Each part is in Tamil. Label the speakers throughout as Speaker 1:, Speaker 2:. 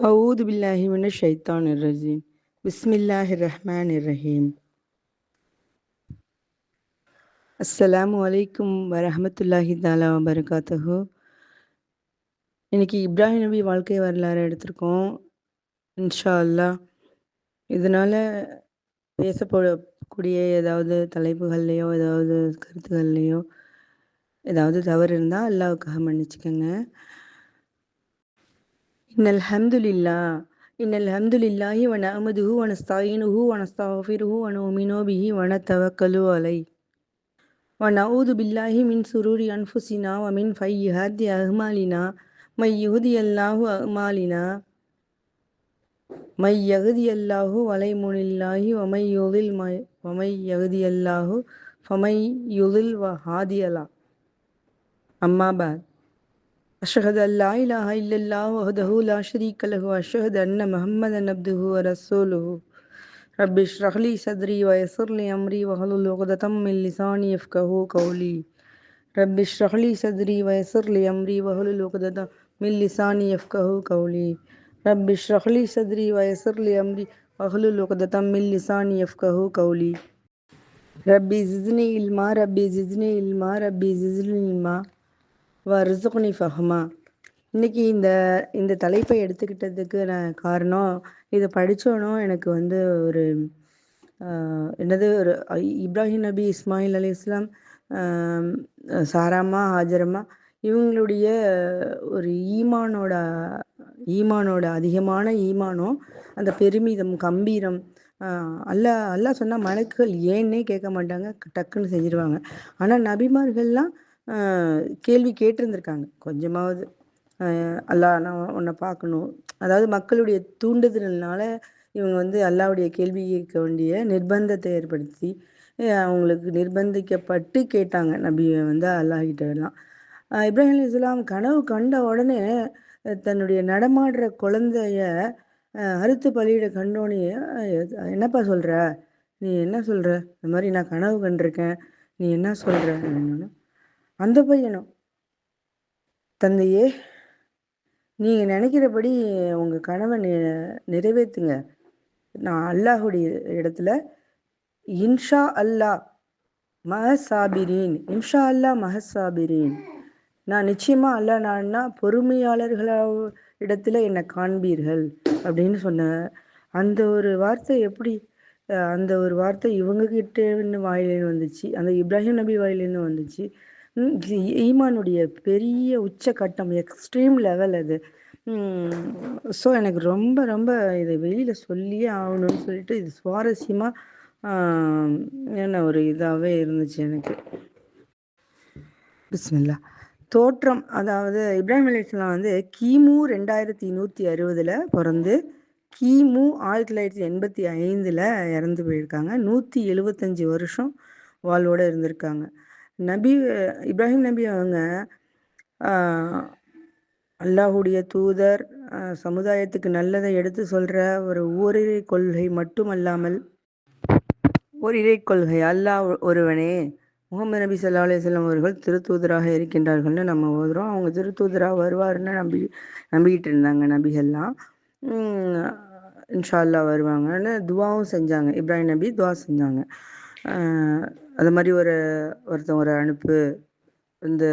Speaker 1: அவுது பில்லாஹி மின ஷைத்தான் ரஜீம் பிஸ்மில்லாஹி ரஹ்மான் ரஹீம் அஸ்லாம் அலைக்கும் வரமத்துல்லாஹி தாலா வபரகாத்தஹு இன்னைக்கு இப்ராஹிம் நபி வாழ்க்கை வரலாறு எடுத்திருக்கோம். இன்ஷா அல்லா இதனால் பேசப்படக்கூடிய ஏதாவது தலைப்புகள்லையோ ஏதாவது கருத்துகள்லையோ ஏதாவது தவறு இருந்தால் அல்லாவுக்காக மன்னிச்சுக்கோங்க. இன்னல் ஹம்துலில்லா இன்னல் ஹம்துலில்லாஹி வ நஅமதுஹு வ நஸ்தாயினுஹு வ நஸ்தஃபிருஹு வ நுமினு பிஹி வ நதவக்கலு அலை. வ நஊது பில்லாஹி மின் சுரூரி அன்ஃபுஸினா வ மின் ஃபையிஹாத்தி அஹ்மாலினா மை யுஹ்தியல்லாஹு அஹ்மாலினா மை யஹ்தியல்லாஹு வலை முனில்லாஹி வ மை யுதில் மை வ மை யஹ்தியல்லாஹு ஃபமை யுதில் أشهد أن لا إله إلا الله وحده لا شريك له وأشهد أن محمدا عبده ورسوله. رب اشرح لي صدري ويسر لي أمري واحلل عقدة من لساني يفقهوا قولي. رب اشرح لي صدري ويسر لي أمري واحلل عقدة من لساني يفقهوا قولي. رب اشرح لي صدري ويسر لي أمري واحلل عقدة من لساني يفقهوا قولي. ربي زدني علما ربي زدني علما ربي زدني علما வர்சுகுனி ஃபஹமா. இன்னைக்கு இந்த இந்த தலைப்பை எடுத்துக்கிட்டதுக்கு நான் காரணம் இதை படித்தோன்னோ எனக்கு வந்து ஒரு என்னது ஒரு இப்ராஹிம் நபி இஸ்மாயில் அலி இஸ்லாம் சாராமா ஹாஜரம்மா இவங்களுடைய ஒரு ஈமானோட ஈமானோட அதிகமான ஈமானம் அந்த பெருமிதம் கம்பீரம் அல்லா அல்லா சொன்னால் மலக்குகள் ஏன்னே கேட்க மாட்டாங்க டக்குன்னு செஞ்சிருவாங்க. ஆனால் நபிமார்கள்லாம் கேள்வி கேட்டிருந்திருக்காங்க. கொஞ்சமாவது அல்லா நான் உன்னை பார்க்கணும். அதாவது மக்களுடைய தூண்டுதல்னால இவங்க வந்து அல்லாவுடைய கேள்வி கேட்க வேண்டிய நிர்பந்தத்தை ஏற்படுத்தி அவங்களுக்கு நிர்பந்திக்கப்பட்டு கேட்டாங்க நபியை வந்து அல்லாஹிட்டெல்லாம் இப்ராஹிம் அலி இஸ்லாம் கனவு கண்ட உடனே தன்னுடைய நடமாடுற குழந்தைய அறுத்து பலியிட கண்டோனே என்னப்பா சொல்கிற நீ என்ன சொல்கிற இந்த மாதிரி நான் கனவு கண்டிருக்கேன். நீ என்ன சொல்கிற அப்படின்னு அந்த பையனும் தந்தையே நீங்கள் நினைக்கிறபடி உங்கள் கனவை நிறைவேற்றுங்க நான் அல்லாஹுடைய இடத்துல இன்ஷா அல்லா மஹசாபிரீன் இன்ஷா அல்லா மஹசாபிரீன். நான் நிச்சயமாக அல்ல நான்னா பொறுமையாளர்களா இடத்துல என்னை காண்பீர்கள் அப்படின்னு சொன்ன. அந்த ஒரு வார்த்தை எப்படி அந்த ஒரு வார்த்தை இவங்க கிட்டேருந்து வாயிலேருந்து வந்துச்சு. அந்த இப்ராஹிம் நபி வாயிலேருந்து வந்துச்சு. ஈமானுடைய பெரிய உச்சக்கட்டம் எக்ஸ்ட்ரீம் லெவல் அது. ஸோ எனக்கு ரொம்ப ரொம்ப இதை வெளியில் சொல்லியே ஆகணும்னு சொல்லிட்டு இது சுவாரஸ்யமாக என்ன ஒரு இதாகவே இருந்துச்சு எனக்கு. பிஸ்மில்லா. தோற்றம் அதாவது இப்ராஹிம் அலிஸ்லாம் வந்து கிமு ரெண்டாயிரத்தி நூற்றி அறுபதில் பிறந்து கிமு ஆயிரத்தி தொள்ளாயிரத்தி எண்பத்தி ஐந்தில் இறந்து போயிருக்காங்க. நூற்றி எழுபத்தஞ்சி வருஷம் வாழ்வோடு இருந்திருக்காங்க. நபி இப்ராஹிம் நபி அவங்க அல்லாஹுடைய தூதர் சமுதாயத்துக்கு நல்லதை எடுத்து சொல்கிற ஒரு ஓரிரை கொள்கை மட்டுமல்லாமல் ஓரிரை கொள்கை அல்லாஹ் ஒருவனே முகமது நபி சல்லா அலையம் அவர்கள் திருத்தூதராக இருக்கின்றார்கள்னு நம்ம ஓதுறோம். அவங்க திருத்தூதராக வருவாருன்னு நம்பி நம்பிக்கிட்டு இருந்தாங்க நபிகள்லாம். இன்ஷா அல்லா வருவாங்கன்னு துவாவும் செஞ்சாங்க. இப்ராஹிம் நபி துவா செஞ்சாங்க. அது மாதிரி ஒரு ஒருத்தன் ஒரு அனுப்பு இந்த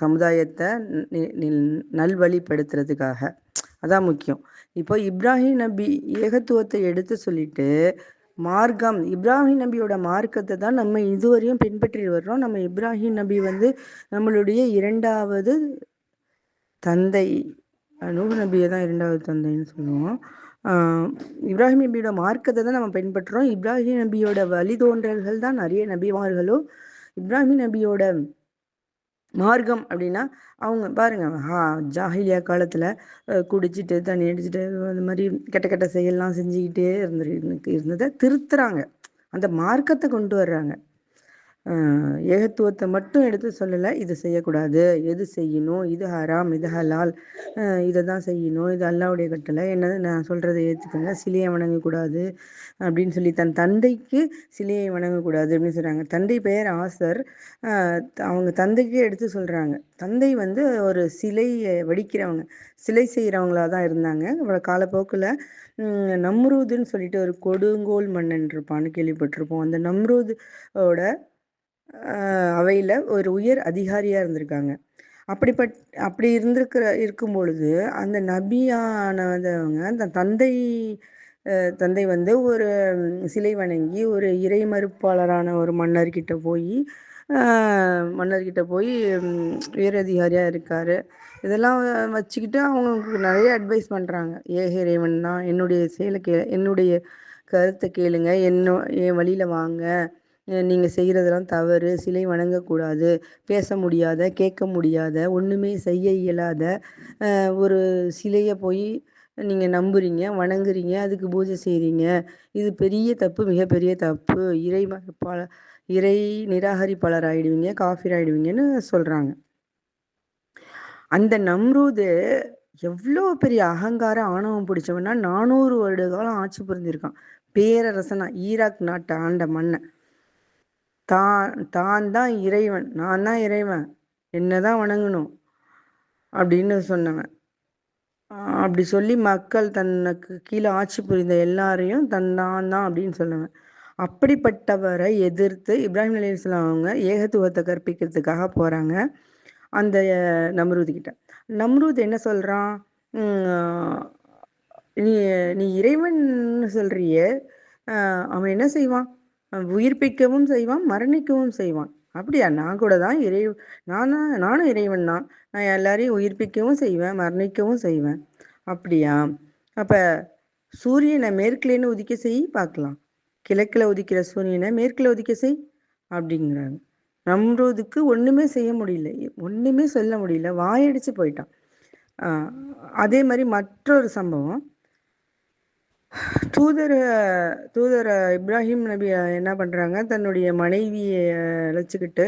Speaker 1: சமுதாயத்தை நல்வழிப்படுத்துறதுக்காக. அதான் முக்கியம். இப்போ இப்ராஹிம் நபி ஏகத்துவத்தை எடுத்து சொல்லிட்டு மார்க்கம் இப்ராஹிம் நபியோட மார்க்கத்தை தான் நம்ம இதுவரையும் பின்பற்றி வர்றோம். நம்ம இப்ராஹிம் நபி வந்து நம்மளுடைய இரண்டாவது தந்தை நூறு நபியை தான் இரண்டாவது தந்தைன்னு சொல்லுவோம். இப்ராஹிம் நபியோட மார்க்கத்தை தான் நம்ம பின்பற்றுறோம். இப்ராஹிம் நபியோட வழிதோன்றல்கள் தான் நிறைய நபிமார்களும். இப்ராஹிம் நபியோட மார்க்கம் அப்படின்னா அவங்க பாருங்க ஹா ஜாஹிலியா காலத்தில் குடிச்சிட்டு தண்ணி அடிச்சுட்டு அந்த மாதிரி கெட்ட கெட்ட செயல்லாம் செஞ்சுக்கிட்டே இருந்து இருந்ததை திருத்துறாங்க. அந்த மார்க்கத்தை கொண்டு வர்றாங்க. ஏகத்துவத்தை மட்டும் எடுத்து சொல்லலை இது செய்யக்கூடாது. எது செய்யணும்? இது ஹராம் இது ஹலால். இதை தான் செய்யணும். இது அல்லாவுடைய கட்டளை. என்னது? நான் சொல்கிறத ஏற்றுக்கங்க சிலையை வணங்கக்கூடாது அப்படின்னு சொல்லி தன் தந்தைக்கு சிலையை வணங்கக்கூடாது அப்படின்னு சொல்கிறாங்க தந்தை பெயர் ஆசர். அவங்க தந்தைக்கே எடுத்து சொல்கிறாங்க தந்தை வந்து ஒரு சிலையை வடிக்கிறவங்க. சிலை செய்கிறவங்களா தான் இருந்தாங்க. காலப்போக்கில் நம்ரூதுன்னு சொல்லிட்டு ஒரு கொடுங்கோல் மன்னன் இருப்பான்னு கேள்விப்பட்டிருப்போம். அந்த நம்ரூதோட அவையில் ஒரு உயர் அதிகாரியாக இருந்திருக்காங்க. அப்படிப்பட் அப்படி இருந்திருக்கிற இருக்கும் பொழுது அந்த நபியானவங்க அந்த தந்தை தந்தை வந்து ஒரு சிலை வணங்கி ஒரு இறை மறுப்பாளரான ஒரு மன்னர்கிட்ட போய் மன்னர்கிட்ட போய் உயரதிகாரியாக இருக்கார். இதெல்லாம் வச்சுக்கிட்டு அவங்களுக்கு நிறைய அட்வைஸ் பண்ணுறாங்க ஏக இறைவன் தான் என்னுடைய செயலை கே என்னுடைய கருத்தை கேளுங்க. என்ன என் வழியில் வாங்க. நீங்கள் செய்கிறதெல்லாம் தவறு சிலை வணங்கக்கூடாது பேச முடியாத கேட்க முடியாத ஒன்றுமே செய்ய இயலாத ஒரு சிலையை போய் நீங்கள் நம்புறீங்க வணங்குறீங்க அதுக்கு பூஜை செய்கிறீங்க இது பெரிய தப்பு மிகப்பெரிய தப்பு. இறை பல இறை நிராகரிப்பாளர் ஆயிடுவீங்க காஃபிர் ஆயிடுவீங்கன்னு சொல்கிறாங்க அந்த நம்ரூது எவ்வளோ பெரிய அகங்கார ஆணவம் பிடிச்சவன்னா நானூறு வருட காலம் ஆட்சி புரிஞ்சிருக்கான். பேரரசனா ஈராக் நாட்டை ஆண்ட மன்னன். தான் தான் தான் இறைவன் நான் தான் இறைவன் என்ன தான் வணங்கணும் அப்படின்னு சொன்னவன். அப்படி சொல்லி மக்கள் தனக்கு கீழே ஆட்சி புரிந்த எல்லாரையும் தன் தான் தான் அப்படின்னு சொல்லுவேன். அப்படிப்பட்டவரை எதிர்த்து இப்ராஹிம் அலி இஸ்லாம் அவங்க ஏகத்துவத்தை கற்பிக்கிறதுக்காக போகிறாங்க அந்த நம்ரூது கிட்ட. நம்ரூத் என்ன சொல்கிறான் நீ நீ இறைவன் சொல்கிறிய அவன் என்ன செய்வான்? உயிர்ப்பிக்கவும் செய்வான் மரணிக்கவும் செய்வான். அப்படியா? நான் கூட தான் இறை நானும் நானும் இறைவன் தான். நான் எல்லாரையும் உயிர்ப்பிக்கவும் செய்வேன் மரணிக்கவும் செய்வேன். அப்படியா? அப்போ சூரியனை மேற்குலேன்னு உதிக்க செய் பார்க்கலாம். கிழக்கில் உதிக்கிற சூரியனை மேற்கில் உதிக்க செய் அப்படிங்கிறாங்க. நம்புறதுக்கு ஒன்றுமே செய்ய முடியல. ஒன்றுமே சொல்ல முடியல. வாயடிச்சு போயிட்டான். அதே மாதிரி மற்றொரு சம்பவம். தூதர் தூதர் இப்ராஹிம் நபி என்ன பண்ணுறாங்க தன்னுடைய மனைவியை அழைச்சிக்கிட்டு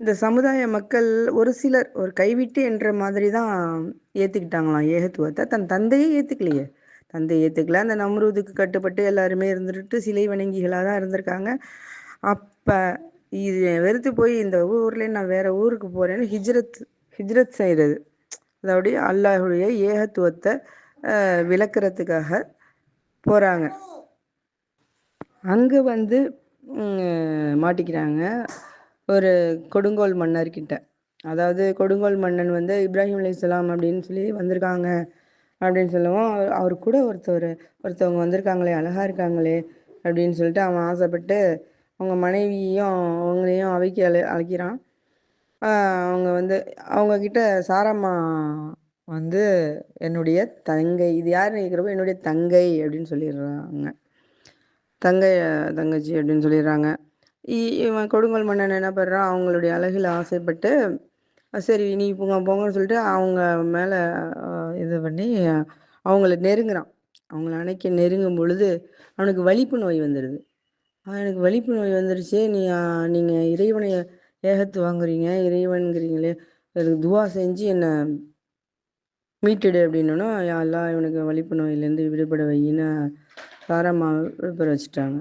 Speaker 1: இந்த சமுதாய மக்கள் ஒரு சிலர் ஒரு கைவிட்டு என்ற மாதிரி தான் ஏற்றுக்கிட்டாங்களாம் ஏகத்துவத்தை தன் தந்தையே ஏற்றுக்கலையே தந்தை ஏற்றுக்கல அந்த நம்ரூதுக்கு கட்டுப்பட்டு எல்லாருமே இருந்துட்டு சிலை வணங்கிகளாக தான் இருந்திருக்காங்க. அப்போ இது வெறுத்து போய் இந்த ஊர்லேயே நான் வேற ஊருக்கு போகிறேன்னு ஹிஜ்ரத் ஹிஜ்ரத் செய்கிறது அதாவது அல்லாஹுடைய ஏகத்துவத்தை விளக்குறதுக்காக போகிறாங்க அங்கே வந்து மாட்டிக்கிறாங்க. ஒரு கொடுங்கோல் மன்னர்கிட்ட அதாவது கொடுங்கோல் மன்னன் வந்து இப்ராஹிம் அலி இஸ்லாம் அப்படின்னு சொல்லி வந்திருக்காங்க அப்படின்னு சொல்லுவோம் அவர் கூட ஒருத்தர் ஒருத்தவங்க வந்திருக்காங்களே அழகாக இருக்காங்களே அப்படின்னு சொல்லிட்டு அவன் ஆசைப்பட்டு அவங்க மனைவியையும் அவங்களையும் அவைக்கு அழை அழைக்கிறான். அவங்க வந்து அவங்கக்கிட்ட சாரம்மா வந்து என்னுடைய தங்கை இது யார் கேட்குறப்போ என்னுடைய தங்கை அப்படின்னு சொல்லிடுறாங்க. தங்கை தங்கச்சி அப்படின்னு சொல்லிடுறாங்க. இவன் கொடுங்கல் மன்னன் என்ன பண்ணுறான் அவங்களுடைய அழகில் ஆசைப்பட்டு சரி நீ போங்க போங்கன்னு சொல்லிட்டு அவங்க மேலே இது பண்ணி அவங்கள நெருங்குறான். அவங்கள அணைக்க நெருங்கும் பொழுது அவனுக்கு வலிப்பு நோய் வந்துடுது எனக்கு வலிப்பு நோய் வந்துருச்சு. நீ நீங்கள் இறைவனை ஏகத்து வாங்குறீங்க இறைவன்கிறீங்களே எனக்கு துவா செஞ்சு என்னை மீட்டெடு அப்படின்னா யாரெல்லாம் இவனுக்கு வலிப்பு நோயிலேருந்து விடுபட வையின்னு சாரம்மா விழுப்புற வச்சுட்டாங்க.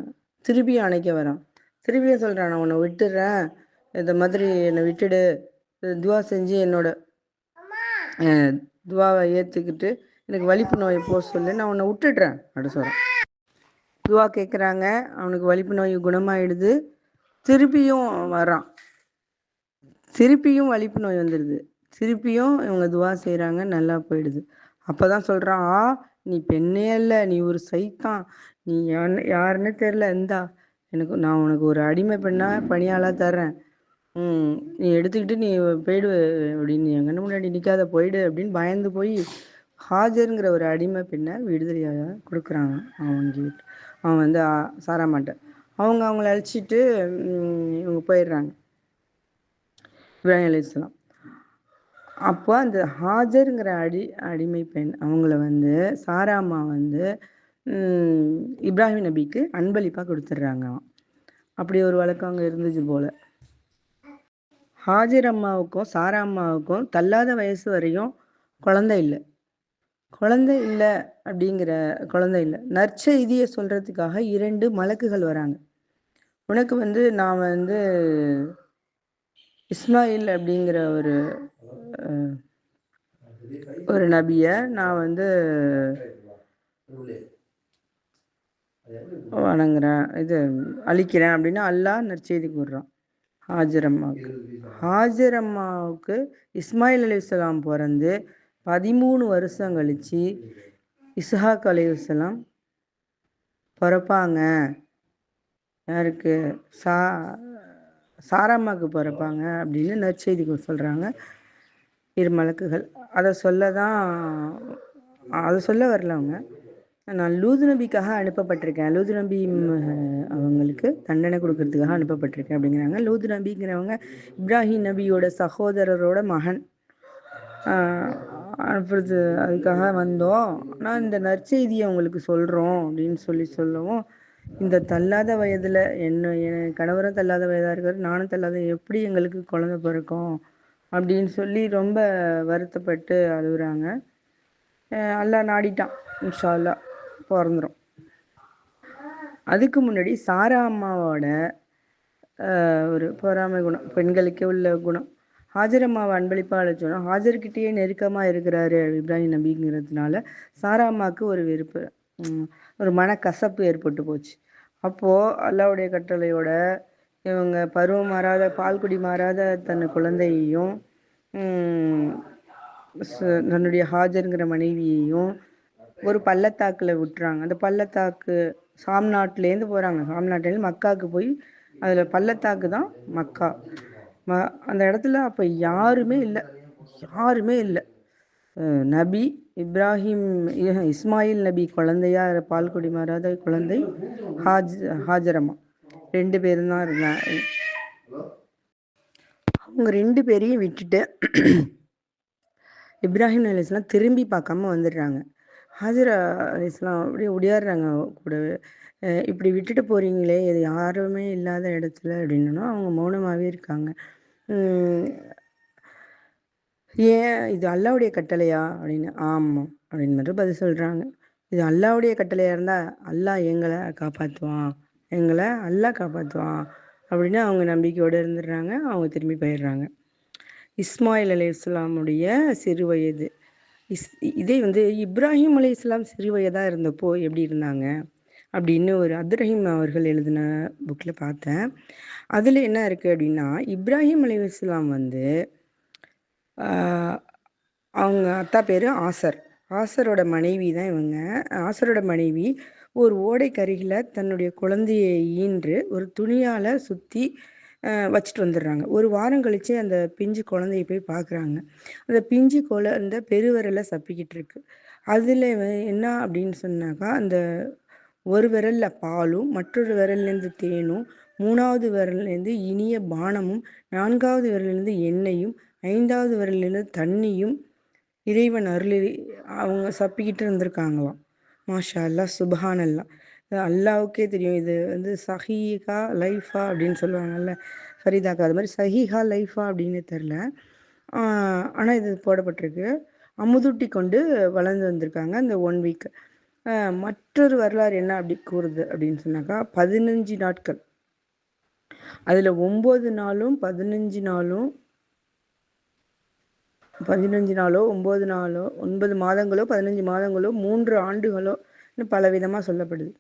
Speaker 1: திருப்பியும் அணைக்க வரான். திருப்பியும் சொல்கிறான் நான் உன்னை விட்டுடுறேன் இந்த மாதிரி என்னை விட்டுடு. துவா செஞ்சு என்னோட துவாவை ஏற்றுக்கிட்டு எனக்கு வலிப்பு நோயை போக சொல்லு. நான் உன்னை விட்டுடுறேன். அப்படி சொல்கிறேன் துவா கேட்குறாங்க அவனுக்கு வலிப்பு நோய் குணமாயிடுது. திருப்பியும் வரான். திருப்பியும் வலிப்பு நோய் வந்துடுது திருப்பியும் இவங்க துவா செய்கிறாங்க நல்லா போயிடுது. அப்போ தான் சொல்கிறான் ஆ நீ பெண்ணே அல்ல நீ ஒரு சைத்தான். நீ யாருன்னு தெரில இந்தா. எனக்கு நான் உனக்கு ஒரு அடிமை பெண்ணாக பணியாளாக தர்றேன். ம் நீ எடுத்துக்கிட்டு நீ போயிடு அப்படின்னு என் கண்ணு முன்னாடி நிற்காத போயிடு அப்படின்னு பயந்து போய் ஹாஜருங்கிற ஒரு அடிமை பெண்ணை விடுதலையாக கொடுக்குறாங்க அவங்க அவன் வந்து சாராமாட்ட அவங்க அவங்கள அழைச்சிட்டு இவங்க போயிடுறாங்க. இப்ராஹிம் அலிஸ்லாம் அப்போ அந்த ஹாஜருங்கிற அடி அடிமை பெண் அவங்கள வந்து சாராம்மா வந்து இப்ராஹிம் நபிக்கு அன்பளிப்பாக கொடுத்துட்றாங்க அப்படி ஒரு வழக்கம் அங்கே இருந்துச்சு போல். ஹாஜர் அம்மாவுக்கும் சாரா அம்மாவுக்கும் தள்ளாத வயசு வரையும் குழந்தை இல்லை. குழந்தை இல்லை அப்படிங்கிற குழந்தை இல்லை. நற்செய்தியை சொல்கிறதுக்காக இரண்டு மலக்குகள் வராங்க. உனக்கு வந்து நான் வந்து இஸ்மாயில் அப்படிங்கிற ஒரு ஒரு நபியை நான் வந்து வணங்குறேன் இது அழிக்கிறேன் அப்படின்னு அல்லாஹ் நற்செய்தி கூறுறான். ஹாஜரம்மாவுக்கு. ஹாஜரம்மாவுக்கு இஸ்மாயில் அலி பிறந்து பதிமூணு வருஷம் கழித்து இஸ்ஹாக் அலி பிறப்பாங்க. யாருக்கு? சா சாராம்மாவுக்கு பிறப்பாங்க அப்படின்னு நற்செய்தி சொல்கிறாங்க இரு மலக்குகள். அதை சொல்ல தான் அதை சொல்ல வரல அவங்க. நான் லூது நபிக்காக அனுப்பப்பட்டிருக்கேன். லூது நபி அவங்களுக்கு தண்டனை கொடுக்கறதுக்காக அனுப்பப்பட்டிருக்கேன் அப்படிங்கிறாங்க. லூது நபிங்கிறவங்க இப்ராஹிம் நபியோட சகோதரரோட மகன். அனுப்புறது அதுக்காக வந்தோம். ஆனால் இந்த நற்செய்தியை உங்களுக்கு சொல்கிறோம் அப்படின்னு சொல்லி சொல்லவும் இந்த தள்ளாத வயதில் என்ன என் கணவரும் தள்ளாத வயதாக இருக்கார் நானும் தள்ளாத எப்படி எங்களுக்கு குழந்த பிறக்கும்? அப்படின்னு சொல்லி ரொம்ப வருத்தப்பட்டு அழுகுறாங்க. அல்லா நாடிட்டான். இன்ஷா அல்லா பிறந்துடும் அதுக்கு முன்னாடி சாரா அம்மாவோட ஒரு பொறாமை குணம் பெண்களுக்கே உள்ள குணம். ஹாஜர் அம்மாவை அன்பளிப்பாக அழைச்சோன்னா ஹாஜர்கிட்டயே நெருக்கமாக இருக்கிறாரு இப்ராஹிம் நபிங்கிறதுனால சாரா அம்மாவுக்கு ஒரு வெறுப்பு ஒரு மனக்கசப்பு ஏற்பட்டு போச்சு. அப்போது அல்லாவுடைய கட்டளையோட இவங்க பருவம் மாறாத பால்குடி மாறாத தன் குழந்தையையும் தன்னுடைய ஹாஜருங்கிற மனைவியையும் ஒரு பள்ளத்தாக்கில் விட்டுறாங்க. அந்த பள்ளத்தாக்கு சாம் நாட்டிலேருந்து போகிறாங்க சாம் நாட்டிலேருந்து மக்காவுக்கு போய் அதில் பள்ளத்தாக்கு தான் மக்கா. ம அந்த இடத்துல அப்போ யாருமே இல்லை. யாருமே இல்லை. நபி இப்ராஹிம் இஸ்மாயில் நபி குழந்தையா பால்குடி மாறாத குழந்தை ஹாஜ் ஹாஜரம்மா. ரெண்டு பேரும் தான் இருந்தாங்க. அவங்க ரெண்டு பேரையும் விட்டுட்டு இப்ராஹிம் அலிஸ்லாம் திரும்பி பார்க்காம வந்துடுறாங்க. ஹாஜரா அலிஸ்லாம் அப்படியே ஒடியாடுறாங்க கூடவே. இப்படி விட்டுட்டு போறீங்களே இது யாருமே இல்லாத இடத்துல அப்படின்னா அவங்க மௌனமாகவே இருக்காங்க. ஏன் இது அல்லாவுடைய கட்டளையா அப்படின்னு. ஆமாம் அப்படின்னு மட்டும் பதில் சொல்கிறாங்க இது அல்லாவுடைய கட்டளையாக இருந்தால் அல்லாஹ் எங்களை காப்பாற்றுவான் எங்களை அல்லாஹ் காப்பாற்றுவான் அப்படின்னு அவங்க நம்பிக்கையோடு இருந்துடுறாங்க. அவங்க திரும்பி போயிடுறாங்க. இஸ்மாயில் அலி இஸ்லாமுடைய சிறு வயது. இஸ் இதே வந்து இப்ராஹிம் அலி இஸ்லாம் சிறு வயதாக இருந்தப்போ எப்படி இருந்தாங்க? அப்படின்னு ஒரு அப்துரஹீம் அவர்கள் எழுதின புக்கில் பார்த்தேன். அதில் என்ன இருக்குது அப்படின்னா இப்ராஹிம் அலி இஸ்லாம் வந்து அவங்க அத்தா பேர் ஆசர். ஆசரோட மனைவி தான் இவங்க. ஆசரோட மனைவி ஒரு ஓடைக்கருகில் தன்னுடைய குழந்தையை ஈன்று ஒரு துணியால் சுற்றி வச்சுட்டு வந்துடுறாங்க. ஒரு வாரம் கழித்து அந்த பிஞ்சு குழந்தைய போய் பார்க்குறாங்க அந்த பிஞ்சு குழந்த பெருவிரலை சப்பிக்கிட்டு இருக்கு. அதில் என்ன அப்படின்னு சொன்னாக்கா அந்த ஒரு விரலில் பாலும் மற்றொரு விரல்லேருந்து தேனும் மூணாவது விரல்லேருந்து இனிய பானமும் நான்காவது விரல்லேருந்து எண்ணெயும் ஐந்தாவது விரல்லேருந்து தண்ணியும் இறைவன் அருளி அவங்க சப்பிக்கிட்டு இருந்திருக்காங்களாம். மாஷா அல்லா சுபஹான் அல்லா அல்லாவுக்கே தெரியும். இது வந்து சஹீஹா லைஃபா அப்படின்னு சொல்லுவாங்கல்ல ஃபரிதாக்கா. அது மாதிரி சஹீஹா லைஃபா அப்படின்னு தெரில ஆனால் இது போடப்பட்டிருக்கு. அமுதுட்டி கொண்டு வளர்ந்து வந்திருக்காங்க இந்த ஒன் வீக் மற்றொரு வரலாறு என்ன அப்படி கூறுது அப்படின்னு சொன்னாக்கா பதினஞ்சு நாட்கள். அதில் ஒம்பது நாளும் பதினஞ்சு நாளும் பதினஞ்சு நாளோ ஒம்பது நாளோ ஒன்பது மாதங்களோ பதினஞ்சு மாதங்களோ மூன்று ஆண்டுகளோ பல விதமாக சொல்லப்படுது.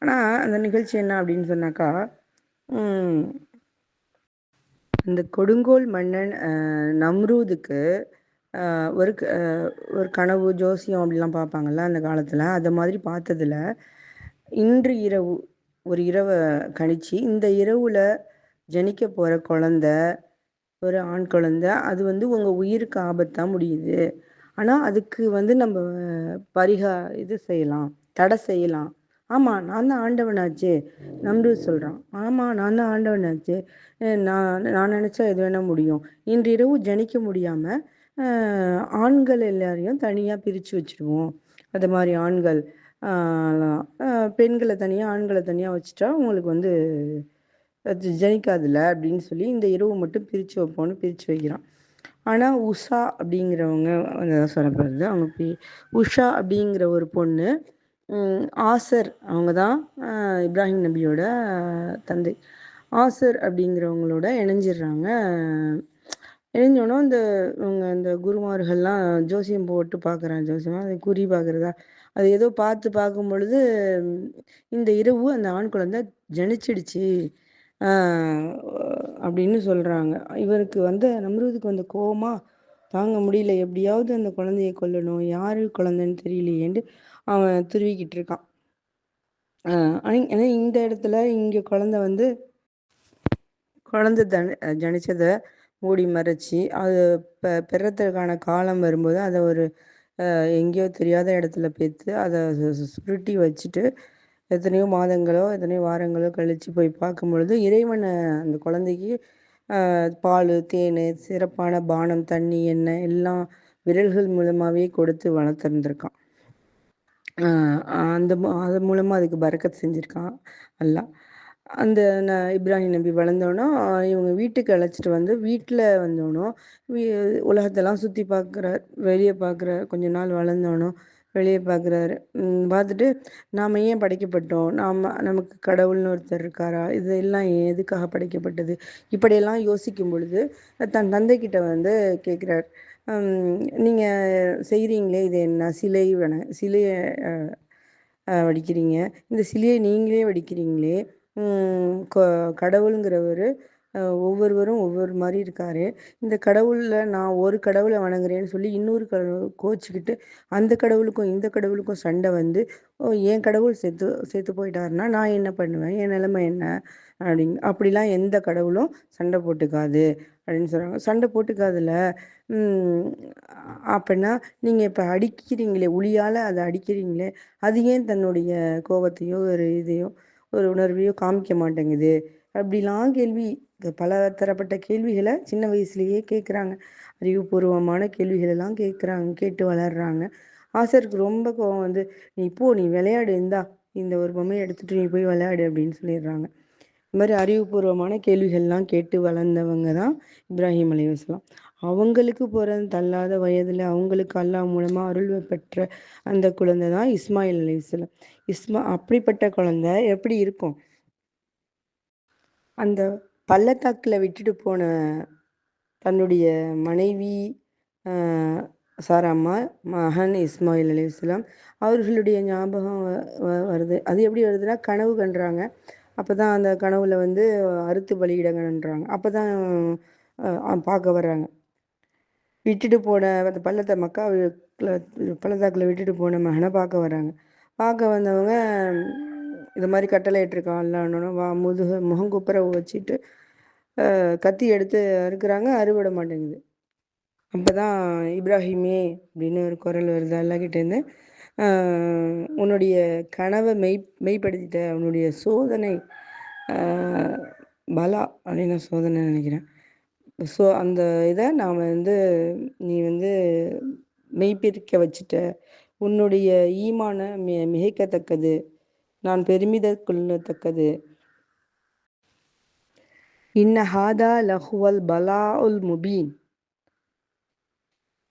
Speaker 1: ஆனால் அந்த நிகழ்ச்சி என்ன அப்படின்னு சொன்னாக்கா இந்த கொடுங்கோல் மன்னன் நம்ரூதுக்கு ஒரு ஒரு கனவு ஜோசியம் அப்படிலாம் பார்ப்பாங்கல்ல அந்த காலத்தில். அதை மாதிரி பார்த்ததுல இன்று இரவு ஒரு இரவை கணிச்சு இந்த இரவில் ஜனிக்க போகிற குழந்த ஒரு ஆண் குழந்த அது வந்து உங்கள் உயிருக்கு ஆபத்தாக முடியுது. ஆனால் அதுக்கு வந்து நம்ம பரிகா இது செய்யலாம் தடை செய்யலாம். ஆமாம் நான் தான் ஆண்டவனாச்சே நம்பு சொல்கிறான் ஆமாம் நான் தான் ஆண்டவனாச்சே நான் நான் நினச்சா எது வேணால் முடியும். இன்றிரவு ஜனிக்க முடியாமல் ஆண்கள் எல்லாரையும் தனியாக பிரித்து வச்சுருவோம். அது மாதிரி ஆண்கள் பெண்களை தனியாக ஆண்களை தனியாக வச்சுட்டா உங்களுக்கு வந்து ஜனிக்காதுல அப்படின்னு சொல்லி இந்த இரவு மட்டும் பிரித்து வைப்போம்னு பிரித்து வைக்கிறான். ஆனால் உஷா அப்படிங்கிறவங்க அதான் சொல்லப்படுறது அவங்க பே உஷா அப்படிங்கிற ஒரு பொண்ணு ஆசர் அவங்க தான் இப்ராஹிம் நபியோட தந்தை. ஆசர் அப்படிங்கிறவங்களோட இணைஞ்சிடுறாங்க. இணைஞ்சோன்னா இந்த இவங்க இந்த குருமார்கள்லாம் ஜோசியம் போட்டு பார்க்குறாங்க ஜோசியமாக அதை குறி பார்க்குறதா அது ஏதோ பார்த்து பார்க்கும் பொழுது இந்த இரவு அந்த ஆண் குழந்தை ஜனிச்சிடுச்சு. அப்படின்னு சொல்கிறாங்க இவருக்கு வந்து நம்ருதுக்கு வந்து கோபமாக தாங்க முடியல எப்படியாவது அந்த குழந்தைய கொல்லணும். யாரு குழந்தைன்னு தெரியலையேன்ட்டு அவன் துருவிக்கிட்டு இருக்கான். ஆனால் இந்த இடத்துல இங்கே குழந்தை வந்து குழந்தை தன ஜனிச்சதை மூடி மறைச்சி அது பெ பிறத்ததுக்கான காலம் வரும்போது அதை ஒரு எங்கேயோ தெரியாத இடத்துல பேத்து அதை சுருட்டி வச்சுட்டு எத்தனையோ மாதங்களோ எத்தனையோ வாரங்களோ கழித்து போய் பார்க்கும் பொழுது இறைவனை அந்த குழந்தைக்கு பால் தேன் சிறப்பான பானம் தண்ணி எண்ணெய் எல்லாம் விரல்கள் மூலமாகவே கொடுத்து வளர்த்துருந்துருக்கான். அந்த அது மூலமாக அதுக்கு பறக்கத் செஞ்சுருக்கான் அல்லா அந்த ந இப்ராஹிம் நபி வளர்ந்தோன்னா இவங்க வீட்டுக்கு அழைச்சிட்டு வந்து வீட்டில் வந்தோன்னோ உலகத்தெல்லாம் சுற்றி பார்க்குறார் வெளியே பார்க்குறார் கொஞ்ச நாள் வளர்ந்தோன்னோ வெளியே பார்க்குறாரு பார்த்துட்டு நாம் ஏன் படைக்கப்பட்டோம்? நாம் நமக்கு கடவுள்னு ஒருத்தர் இருக்காரா? இதெல்லாம் ஏன் எதுக்காக படைக்கப்பட்டது? இப்படியெல்லாம் யோசிக்கும் பொழுது தன் தந்தைக்கிட்ட வந்து கேட்குறார் நீங்கள் செய்கிறீங்களே இது என்ன? சிலை வேண சிலையை வடிக்கிறீங்க. இந்த சிலையை நீங்களே வடிக்கிறீங்களே. கடவுளுங்கிறவர் ஒவ்வொருவரும் ஒவ்வொரு மாதிரி இருக்கார். இந்த கடவுளில் நான் ஒரு கடவுளை வணங்குறேன்னு சொல்லி இன்னொரு கடவுள் கோச்சிக்கிட்டு அந்த கடவுளுக்கும் இந்த கடவுளுக்கும் சண்டை வந்து ஓ என் கடவுள் செத்து செத்து போயிட்டாருன்னா நான் என்ன பண்ணுவேன்? என் நிலைமை என்ன? அப்படிங்க அப்படிலாம் எந்த கடவுளும் சண்டை போட்டுக்காது அப்படின்னு சொல்கிறாங்க சண்டை போட்டுக்காதுல. அப்படின்னா நீங்கள் இப்போ அடிக்கிறீங்களே உளியால் அதை அடிக்கிறீங்களே அது ஏன் தன்னுடைய கோபத்தையோ ஒரு இதையோ ஒரு உணர்வையோ காமிக்க மாட்டேங்குது? அப்படிலாம் கேள்வி. பல தரப்பட்ட கேள்விகளை சின்ன வயசுலேயே கேட்குறாங்க அறிவுபூர்வமான கேள்விகளெல்லாம் கேட்குறாங்க கேட்டு வளர்கிறாங்க ஆசருக்கு ரொம்ப கோவம் வந்து நீ போ நீ விளையாடு இந்தா இந்த ஒரு பொம்மையை எடுத்துகிட்டு நீ போய் விளையாடு அப்படின்னு சொல்லிடுறாங்க. இது மாதிரி அறிவுபூர்வமான கேள்விகள்லாம் கேட்டு வளர்ந்தவங்க தான் இப்ராஹிம் அலி வஸ்லாம் அவங்களுக்கு பிறந்த தள்ளாத வயதில் அவங்களுக்கு அல்லாஹ் மூலமாக அருள் பெற்ற அந்த குழந்தை தான் இஸ்மாயில் அலி இஸ்மா அப்படிப்பட்ட குழந்தை எப்படி இருக்கும்? அந்த பள்ளத்தாக்கில் விட்டுட்டு போன தன்னுடைய மனைவி சாராம்மா மகன் இஸ்மாயில் அலி இஸ்லாம் அவர்களுடைய ஞாபகம் வருது. அது எப்படி வருதுன்னா கனவு கண்டுறாங்க அப்போ தான் அந்த கனவுல வந்து அறுத்து பலியிடங்கன்றாங்க அப்போ தான் பார்க்க வர்றாங்க. விட்டுட்டு போன அந்த பள்ளத்தை மக்கா பள்ளத்தாக்கில் விட்டுட்டு போன மகனை பார்க்க வர்றாங்க. பார்க்க வந்தவங்க இது மாதிரி கட்டளை இட்டிருக்கான்லான்னு வா முதுக முகங்குப்புறவு வச்சுட்டு கத்தி எடுத்து அறுக்கிறாங்க. அறுவிட மாட்டேங்குது. அப்போ தான் இப்ராஹிமே அப்படின்னு ஒரு குரல் வருது அல்லாக்கிட்டேருந்து உன்னுடைய கனவை மெய் மெய்ப்படுத்திட்ட உன்னுடைய சோதனை பலா அப்படின்னு சோதனை நினைக்கிறேன். ஸோ அந்த இதை நாம் வந்து நீ வந்து மெய்ப்பிரிக்க வச்சுட்ட. உன்னுடைய ஈமான மி மிகைக்கத்தக்கது. நான் பெருமித கொள்ளத்தக்கது இன்ன ஹாதா லஹுவல் பலா உல் முபீன்.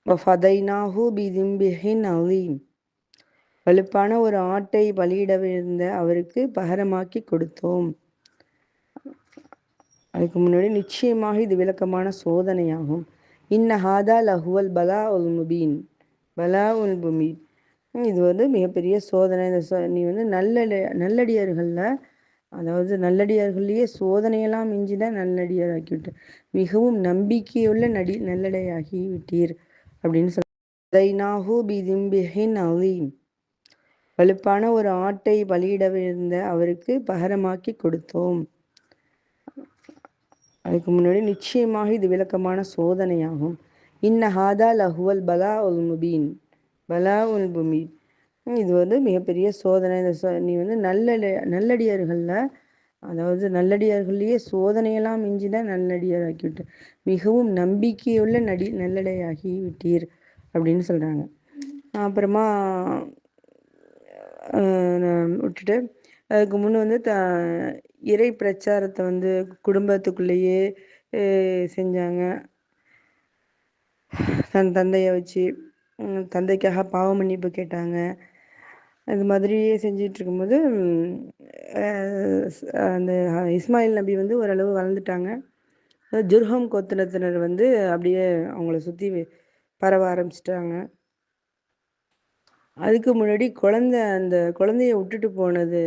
Speaker 1: ஃபதைனாஹு பிதிம்பிஹின் அலீம். வலுப்பான ஒரு ஆட்டை பலியிடவிருந்த அவருக்கு பகரமாக்கி கொடுத்தோம். அதுக்கு முன்னாடி நிச்சயமாக இது விளக்கமான சோதனையாகும். இன்ன ஹாதா லஹுவல் பலா உல் முபீன். பலா உல் முபீன். இது வந்து மிகப்பெரிய சோதனை. இந்த சோ நீ வந்து நல்ல நல்லடியார்களில் அதாவது நல்லடியார்கள்லேயே சோதனையெல்லாம் மிஞ்சின நல்லடியார் ஆக்கிவிட்டு மிகவும் நம்பிக்கையுள்ள நடி நல்லடையாகி விட்டீர் அப்படின்னு சொல்லைனாஹூ பிதிம்பிஹின் அலீம். வலுப்பான ஒரு ஆட்டை பலியிடவிருந்த அவருக்கு பகரமாக்கி கொடுத்தோம். அதுக்கு முன்னாடி நிச்சயமாக இது விளக்கமான சோதனையாகும். இன்ன ஹாதா லஹுவல் பலா உல் முபீன். பலா உல் இது வந்து மிகப்பெரிய சோதனை. இந்த சோ நீ வந்து நல்ல நல்லடியார்களில் அதாவது நல்லடியார்கள்லேயே சோதனையெல்லாம் மிஞ்சின நல்லடியார் ஆக்கிவிட்டு மிகவும் நம்பிக்கையுள்ள நடி நல்லடையாகி விட்டீர் அப்படின்னு சொல்கிறாங்க அப்புறமா விட்டுட்டு அதுக்கு முன்னே வந்து த இறை பிரச்சாரத்தை வந்து குடும்பத்துக்குள்ளேயே செஞ்சாங்க. தன் தந்தையை வச்சு தந்தைக்காக பாவ மன்னிப்பு கேட்டாங்க. அது மாதிரியே செஞ்சிட்டு இருக்கும்போது அந்த இஸ்மாயில் நபி வந்து ஓரளவு வளர்ந்துட்டாங்க. ஜுர்ஹம் கோத்தினத்தினர் வந்து அப்படியே அவங்கள சுற்றி பரவ ஆரம்பிச்சிட்டாங்க. அதுக்கு முன்னாடி குழந்த அந்த குழந்தைய விட்டுட்டு போனது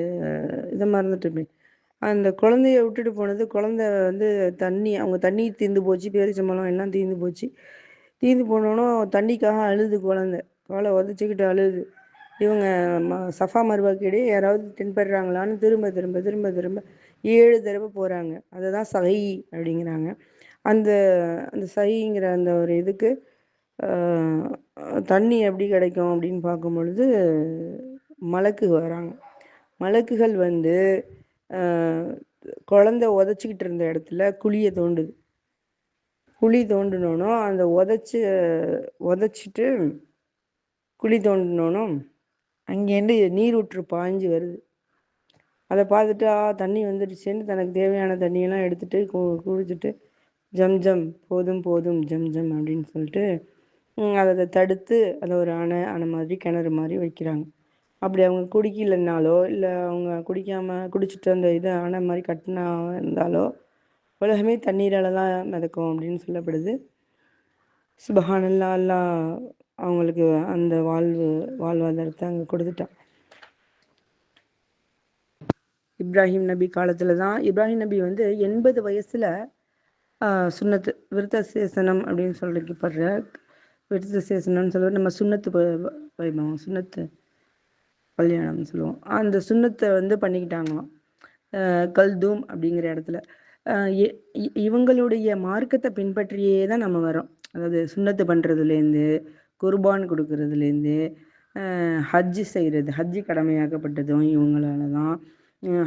Speaker 1: இதை மறந்துட்டுமே. அந்த குழந்தைய விட்டுட்டு போனது குழந்த வந்து தண்ணி அவங்க தண்ணி தீர்ந்து போச்சு பேரிச்சம்பழம் எல்லாம் தீர்ந்து போச்சு. தீர்ந்து போனோன்னா தண்ணிக்காக அழுது குழந்த. காலை உதச்சிக்கிட்டு அழுது. இவங்க ம சஃபா மருவாக்கிடையே யாராவது தென்படுறாங்களான்னு திரும்ப திரும்ப திரும்ப திரும்ப ஏழு தடவை போகிறாங்க அதை தான் சகை அப்படிங்கிறாங்க. அந்த அந்த சகிங்கிற அந்த ஒரு இதுக்கு தண்ணி எப்படி கிடைக்கும் அப்படின்னு பார்க்கும் பொழுது மலக்கு வராங்க. மலக்குகள் வந்து குழந்த உதச்சிக்கிட்டு இருந்த இடத்துல குழியை தோண்டுது. குழி தோண்டினோனோ அந்த உதச்சி உதச்சிட்டு குழி தோண்டினோனோ அங்கேருந்து நீர் ஊற்று பாஞ்சு வருது. அதை பார்த்துட்டு ஆ தண்ணி வந்துடுச்சுன்னு தனக்கு தேவையான தண்ணியெல்லாம் எடுத்துகிட்டு கு குடிச்சிட்டு ஜம் ஜம் போதும் போதும் ஜம் ஜம் அப்படின்னு சொல்லிட்டு அதை தடுத்து அதை ஒரு அணை அணை மாதிரி கிணறு மாதிரி வைக்கிறாங்க. அப்படி அவங்க குடிக்கலைன்னாலோ இல்லை அவங்க குடிக்காமல் குடிச்சிட்டு அந்த இதை அணை மாதிரி கட்டினா இருந்தாலோ உலகமே தண்ணீரால் தான் மிதக்கும் அப்படின்னு சொல்லப்படுது. சுபஹானல்லா அல்லா அவங்களுக்கு அந்த வாழ்வு வாழ்வாதாரத்தை அங்கே கொடுத்துட்டான். இப்ராஹிம் நபி காலத்தில் தான் இப்ராஹிம் நபி வந்து எண்பது வயசில் சுண்ணத்து விருத்த சேசனம் அப்படின்னு சொல்லிக்கப்படுற விருத்த சேசனம்னு சொல்லுவோம் நம்ம சுண்ணத்து வைபவம் சுண்ணத்து கல்யாணம்னு சொல்லுவோம். அந்த சுண்ணத்தை வந்து பண்ணிக்கிட்டாங்களாம். கல்தூம் அப்படிங்கிற இடத்துல. இவங்களுடைய மார்க்கத்தை பின்பற்றியே தான் நம்ம வரோம் அதாவது சுண்ணத்து பண்ணுறதுலேருந்து குர்பான் கொடுக்கறதுலேருந்து ஹஜ்ஜு செய்கிறது ஹஜ்ஜு கடமையாக்கப்பட்டதும் இவங்களால தான்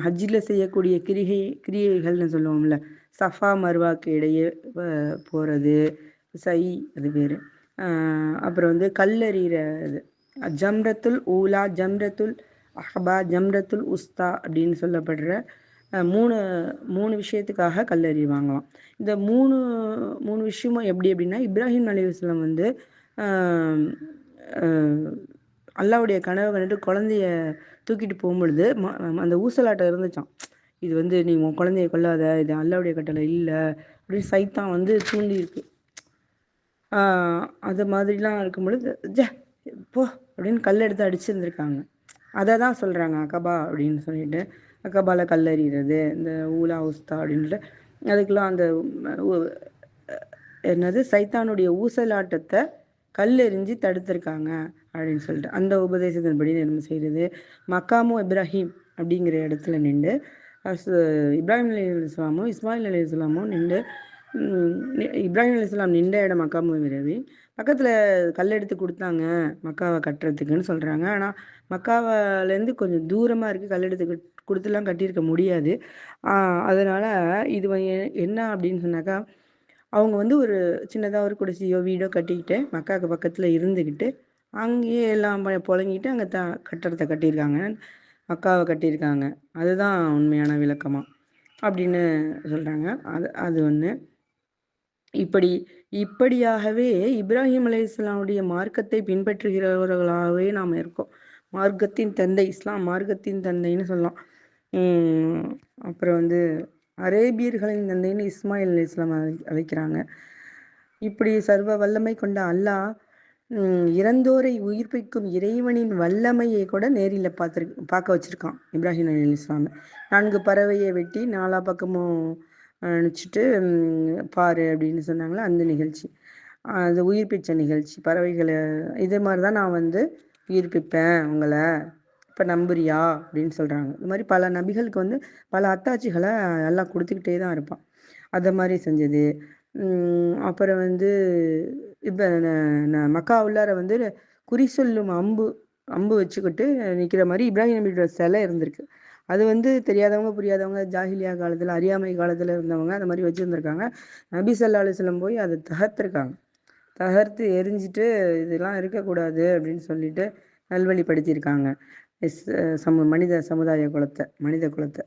Speaker 1: ஹஜ்ஜில் செய்யக்கூடிய கிரிகை கிரியைகள்னு சொல்லுவோம்ல சஃபா மர்வாக்கு இடையே போகிறது சை அது பேர் அப்புறம் வந்து கல்லறிகிற ஜம்ரத்துல் ஊலா ஜம்ரத்துல் அஹபா ஜம்ரத்துல் உஸ்தா அப்படின்னு சொல்லப்படுற மூணு மூணு விஷயத்துக்காக கல்லறிவாங்களாம் இந்த மூணு மூணு விஷயமும் எப்படி அப்படின்னா இப்ராஹிம் அலி வந்து அல்லாவுடைய கனவை கண்டுட்டு குழந்தைய தூக்கிட்டு போகும்பொழுது அந்த ஊசலாட்டம் இருந்துச்சான் இது வந்து நீ உன் குழந்தைய கொல்லாத இது அல்லாவுடைய கட்டளை இல்லை அப்படின்னு சைத்தான் வந்து தூண்டி இருக்கு அது மாதிரிலாம் இருக்கும் பொழுது ஜ போ அப்படின்னு கல் எடுத்து அடிச்சிருந்துருக்காங்க. அதை தான் சொல்கிறாங்க அக்கபா அப்படின்னு சொல்லிட்டு. கபால கல்லறிகிறது இந்த ஊலா உஸ்தா அப்படின்ட்டு அதுக்கெல்லாம் அந்த என்னது சைத்தானுடைய ஊசலாட்டத்தை கல்லெறிஞ்சு தடுத்திருக்காங்க அப்படின்னு சொல்லிட்டு அந்த உபதேசத்தின்படி நம்ம செய்கிறது மக்காமு இப்ராஹிம் அப்படிங்கிற இடத்துல நின்று இப்ராஹிம் அலி இஸ்லாமும் இஸ்மாயில் அலி இஸ்லாமும் நின்று இப்ராஹிம் அலி இஸ்லாம் நின்ற இடம் மக்காமு இப்ராஹிம். பக்கத்தில் கல் எடுத்து கொடுத்தாங்க மக்காவை கட்டுறதுக்குன்னு சொல்கிறாங்க ஆனால் மக்காவிலேருந்து கொஞ்சம் தூரமாக இருக்குது கல் எடுத்து கொடுத்துலாம் கட்டியிருக்க முடியாது. அதனால் இது என்ன அப்படின்னு சொன்னாக்கா அவங்க வந்து ஒரு சின்னதாக ஒரு குடிசையோ வீடோ கட்டிக்கிட்டு மக்காவுக்கு பக்கத்தில் இருந்துக்கிட்டு அங்கேயே எல்லாம் புழங்கிட்டு அங்கே த கட்டடத்தை கட்டியிருக்காங்க. மக்காவை கட்டியிருக்காங்க. அதுதான் உண்மையான விளக்கமாக அப்படின்னு சொல்கிறாங்க அது அது ஒன்று இப்படி இப்படியாகவே இப்ராஹிம் அலி இஸ்லாமுடைய மார்க்கத்தை பின்பற்றுகிறவர்களாகவே நாம் இருக்கோம். மார்க்கத்தின் தந்தை இஸ்லாம் மார்க்கத்தின் தந்தைன்னு சொல்லலாம். அப்புறம் வந்து அரேபியர்களின் தந்தைன்னு இஸ்மாயில் அலி இஸ்லாம் அழைக்கிறாங்க. இப்படி சர்வ வல்லமை கொண்ட அல்லாஹ் இறந்தோரை உயிர்ப்பிக்கும் இறைவனின் வல்லமையை கூட நேரில் பார்த்துரு பார்க்க வச்சுருக்கான் இப்ராஹிம் அலி இஸ்லாம். நான்கு பறவையை வெட்டி நாலா பக்கமும் நினச்சிட்டு பாரு அப்படின்னு சொன்னாங்களே? அந்த நிகழ்ச்சி. அது உயிர்ப்பிச்ச நிகழ்ச்சி. பறவைகளை இது மாதிரி தான் நான் வந்து உயிர்ப்பிப்பேன் உங்களை. இப்போ நம்புறியா? அப்படின்னு சொல்கிறாங்க இந்த மாதிரி பல நபிகளுக்கு வந்து பல அத்தாட்சிகளை எல்லாம் கொடுத்துக்கிட்டே தான் இருப்பான். அதை மாதிரி செஞ்சது. அப்புறம் வந்து இப்போ மக்கா உள்ளார வந்து குறி சொல்லும் அம்பு அம்பு வச்சுக்கிட்டு நிற்கிற மாதிரி இப்ராஹிம் நபியோட சிலை இருந்திருக்கு. அது வந்து தெரியாதவங்க புரியாதவங்க ஜாகிலியா காலத்தில் அறியாமை காலத்தில் இருந்தவங்க அந்த மாதிரி வச்சுருந்துருக்காங்க. நபி சல்லா அலுவலம் போய் அதை தகர்த்துருக்காங்க. தகர்த்து எரிஞ்சிட்டு இதெல்லாம் இருக்கக்கூடாது அப்படின்னு சொல்லிட்டு நல்வழிப்படுத்தியிருக்காங்க. எஸ் சமு மனித சமுதாய குலத்தை மனித குலத்தை.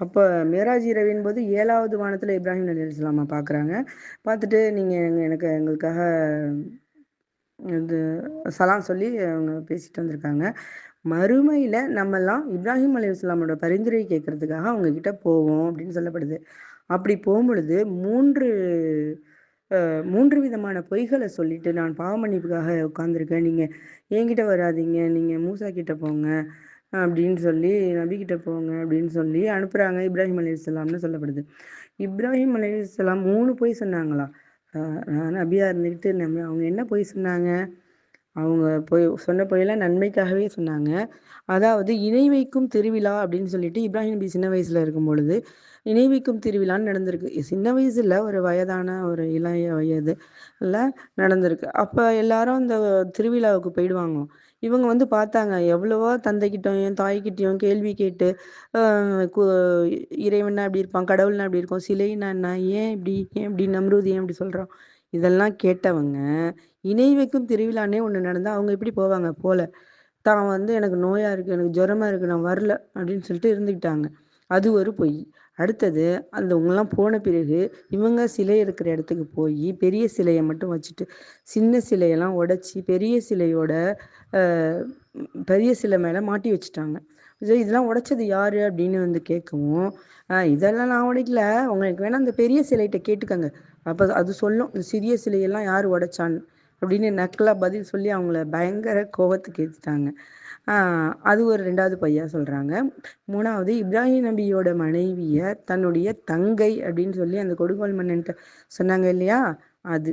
Speaker 1: அப்போ மேராஜ் இரவின் போது ஏழாவது வானத்தில் இப்ராஹிம் அலி இஸ்லாமா பார்க்குறாங்க பார்த்துட்டு நீங்கள் எனக்கு எங்களுக்காக இது சலாம் சொல்லி அவங்க பேசிட்டு வந்திருக்காங்க. மறுமையில் நம்மெல்லாம் இப்ராஹிம் அலி இஸ்லாமோட பரிந்துரை கேட்கறதுக்காக அவங்க கிட்ட போவோம் அப்படின்னு சொல்லப்படுது. அப்படி போகும்பொழுது மூன்று மூன்று விதமான பொய்களை சொல்லிட்டு நான் பாவ மன்னிப்புக்காக உட்காந்துருக்கேன் நீங்கள் என்கிட்ட வராதிங்க நீங்கள் மூசா கிட்ட போங்க அப்படின்னு சொல்லி நபிக்கிட்ட போங்க அப்படின்னு சொல்லி அனுப்புகிறாங்க இப்ராஹிம் அலி இஸ்லாம்னு சொல்லப்படுது. இப்ராஹிம் அலி இஸ்லாம் மூணு பொய் சொன்னாங்களா? நபியாக இருந்துக்கிட்டு நம்ம அவங்க என்ன பொய் சொன்னாங்க? அவங்க பொய் சொன்ன பொய்யெல்லாம் நன்மைக்காகவே சொன்னாங்க. அதாவது இணை வைக்கும் திருவிழா அப்படின்னு சொல்லிட்டு இப்ராஹிம் நபி சின்ன வயசில் இருக்கும் பொழுது நினைவிக்கும் திருவிழான்னு நடந்திருக்கு. சின்ன வயசுல ஒரு வயதான ஒரு இளைய வயது நடந்திருக்கு. அப்போ எல்லாரும் அந்த திருவிழாவுக்கு போயிடுவாங்க. இவங்க வந்து பார்த்தாங்க எவ்வளவோ தந்தைக்கிட்டையும் தாய்கிட்டையும் கேள்வி கேட்டு இறைவனா இப்படி இருப்பான் கடவுள்னா இப்படி இருக்கும் சிலைன்னா என்ன ஏன் இப்படி ஏன் இப்படி நம்ருதி ஏன் இப்படி சொல்கிறோம் இதெல்லாம் கேட்டவங்க இணை வைக்கும் திருவிழானே ஒன்று நடந்தால் அவங்க எப்படி போவாங்க? போல. தான் வந்து எனக்கு நோயாக இருக்குது எனக்கு ஜுரமாக இருக்குது நான் வரல அப்படின்னு சொல்லிட்டு இருந்துக்கிட்டாங்க அது ஒரு பொய். அடுத்தது அந்த உங்கெல்லாம் போன பிறகு இவங்க சிலை இருக்கிற இடத்துக்கு போய் பெரிய சிலையை மட்டும் வச்சுட்டு சின்ன சிலையெல்லாம் உடச்சி பெரிய சிலையோட பெரிய சிலை மேலே மாட்டி வச்சுட்டாங்க. இதெல்லாம் உடைச்சது யாரு அப்படின்னு வந்து கேட்கவும் இதெல்லாம் நான் உடைக்கல. உங்களுக்கு வேணா அந்த பெரிய சிலைகிட்ட கேட்டுக்கங்க. அப்போ அது சொல்லும் இந்த சிறிய சிலையெல்லாம் யார் உடைச்சான்னு அப்படின்னு நக்கலாக பதில் சொல்லி அவங்கள பயங்கர கோபத்துக்கு ஏற்றுட்டாங்க அது ஒரு ரெண்டாவது பையா சொல்கிறாங்க மூணாவது இப்ராஹிம் நபியோட மனைவியை தன்னுடைய தங்கை அப்படின்னு சொல்லி அந்த கொடுங்கோல் மன்னன்ட்ட சொன்னாங்க இல்லையா? அது.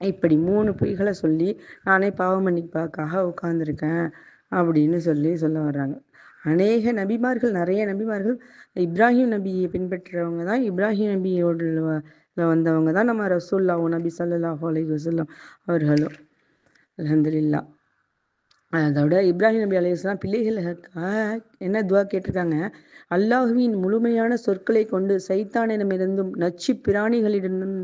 Speaker 1: இப்படி மூணு பொய்களை சொல்லி நானே பாவமன்னிப்பாக்காக உட்காந்துருக்கேன் அப்படின்னு சொல்லி சொல்ல வர்றாங்க. அநேக நபிமார்கள் நிறைய நபிமார்கள் இப்ராஹிம் நபியை பின்பற்றுறவங்க தான் இப்ராஹிம் நபியோட வந்தவங்க தான் நம்ம ரசூல்லாவும் நபி சல்லாஹூ அலி அவர்களும். அலமதுல்லா அதோட இப்ராஹிம் நபி அலையாம் பிள்ளைகளுக்காக என்ன துவா கேட்டிருக்காங்க? அல்லாஹுவின் முழுமையான சொற்களை கொண்டு சைத்தானிடமிருந்தும் நச்சு பிராணிகளிடமும்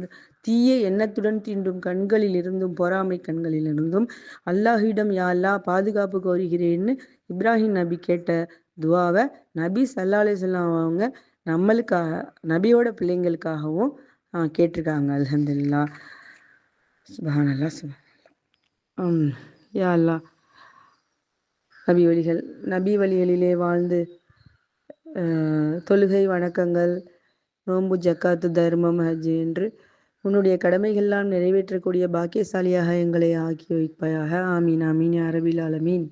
Speaker 1: தீய எண்ணத்துடன் தீண்டும் கண்களில் இருந்தும் பொறாமை கண்களில் இருந்தும் அல்லாஹிடம் யா அல்லா பாதுகாப்பு கோருகிறேன்னு இப்ராஹிம் நபி கேட்ட துவாவை நபி சல்லா அலிஸ்லாம் அவங்க நம்மளுக்காக நபியோட பிள்ளைங்களுக்காகவும் கேட்டிருக்காங்க. அலமதுல்லா சுபானல்லா சுபான் யா அல்லா நபி வழிகள் நபி வழிகளிலே வாழ்ந்து தொழுகை வணக்கங்கள் நோம்பு ஜக்காத்து தர்மம் ஹஜ் என்று உன்னுடைய கடமைகள்லாம் நிறைவேற்றக்கூடிய பாக்கியசாலியாக எங்களை ஆக்கி வைப்பாயாக. ஆமீன் ஆமீன் அரபில் அலமீன்